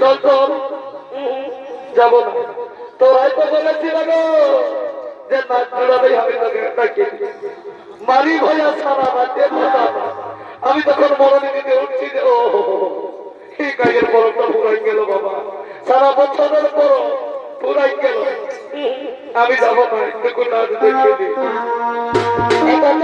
চল চল যাব না তোরাই তো বলেছিল যে নাচ জোড়াতেই আমি তোকে মারি ভয়া সারা রাতে আমি তখন মরণে নিতে উঠছি যে ও এই কাজের পরটা পুরাই গেল বাবা। সারা বছরের পর পুরাই গেল। আমি যাব না একটু দেখে দিই।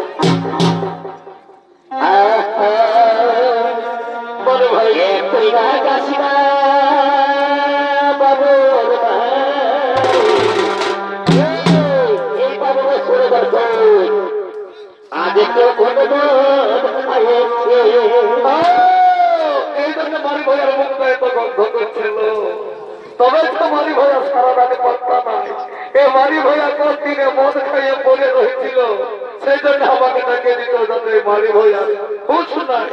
তো মারি ভাইয়া সারা রাতে পাত্তা নাই এ মারি ভাইয়া কোন দিনে মদ খাইয়ে পড়ে রয়েছিল, সেই জন্য আমাকে ডাকে দিত যাতে মারি ভাইয়া হুশ নাই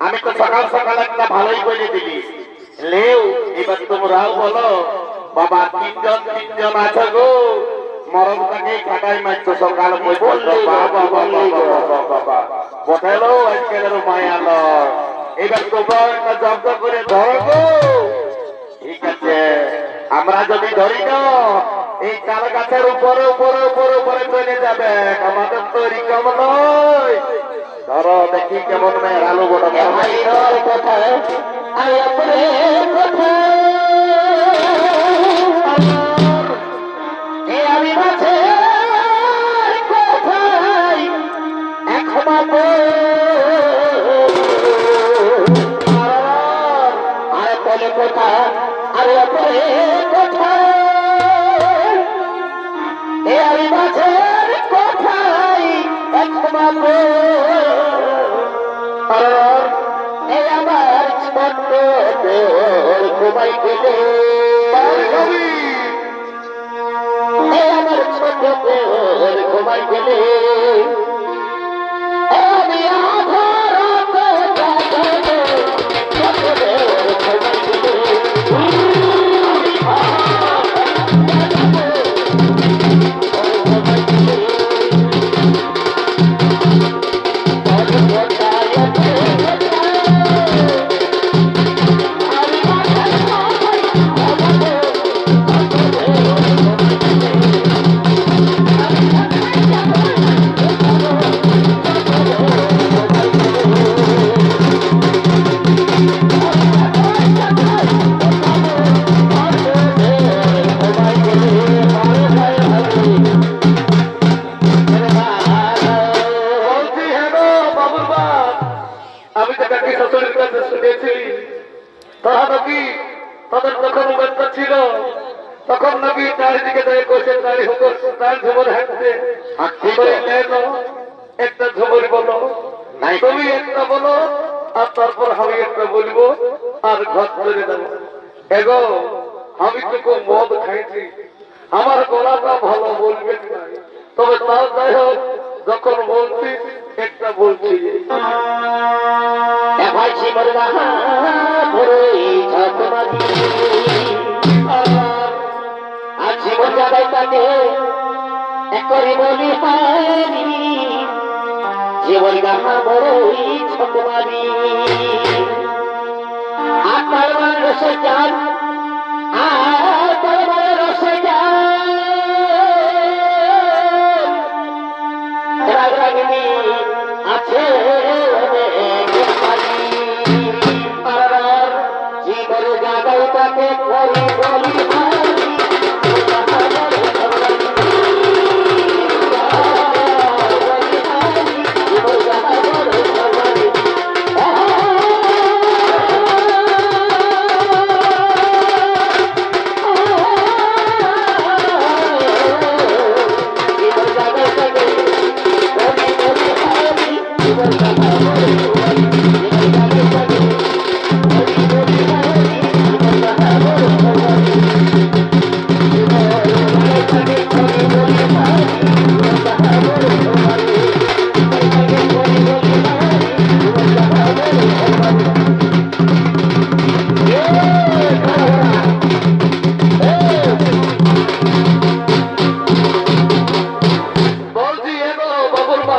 আমি তো সকাল সকাল একটা ভালোই বলে দিলি। লেও এবার তোমরাও বলো বাবা তিনজন তিনজন আছে গো। মারছো সকাল আজকের এবার তোমরা একটা জব্দ করে ধরো গো। ঠিক আছে আমরা যদি ধরি না এই তাল গাছের উপরে উপরে উপরে উপরে চলে যাবে। আমাদের তৈরি কম নয়। ধরো দেখি কেমন মেয়ের আলু তোর কোথায় আরে আপরে কোথায় এ আমি মাঝে কোথায় একমাত্র। ঘুমাই গেলে আমার ছোট ঘুমাই গেলে। আমি তো কাকি শাশুড়ির কাছে শুনেছি তারা নাকি তাদের যখন বাচ্চা ছিল তখন নাকি চারিদিকে দাঁড়িয়ে কষে দাঁড়িয়ে হোক তার ঝুমর হাঁটছে বলে, "নে না, একটা ঝুমরি বলো। তুমি একটা বলো আর তারপর আমি একটা বলব আর ঘর ধরে দেবো। এগো আমি তো মদ খাইছি। আমার গলাটা ভালো বলবেন না। তবে তাও যাই হোক যখন বলছি একটা বলছি ভাই জীবন আর জীবন যাবাই তাকে একরি বলি হারি জীবন গাহা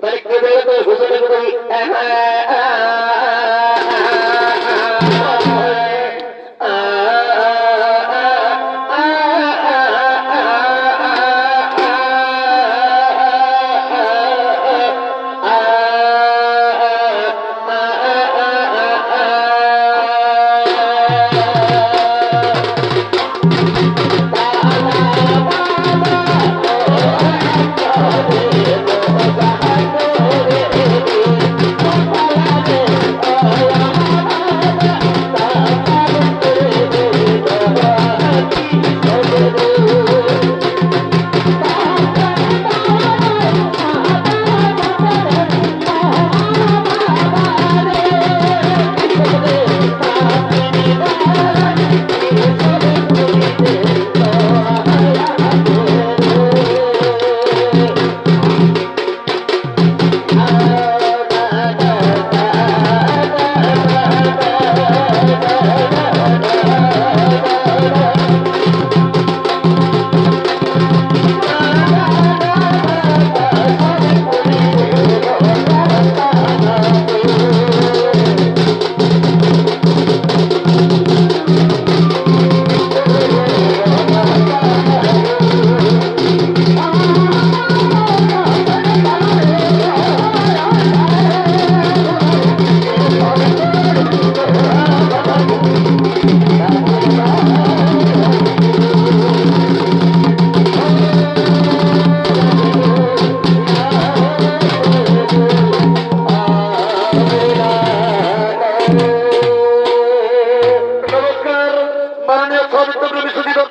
তাহলে কে বেড়ে তো ঘোষণা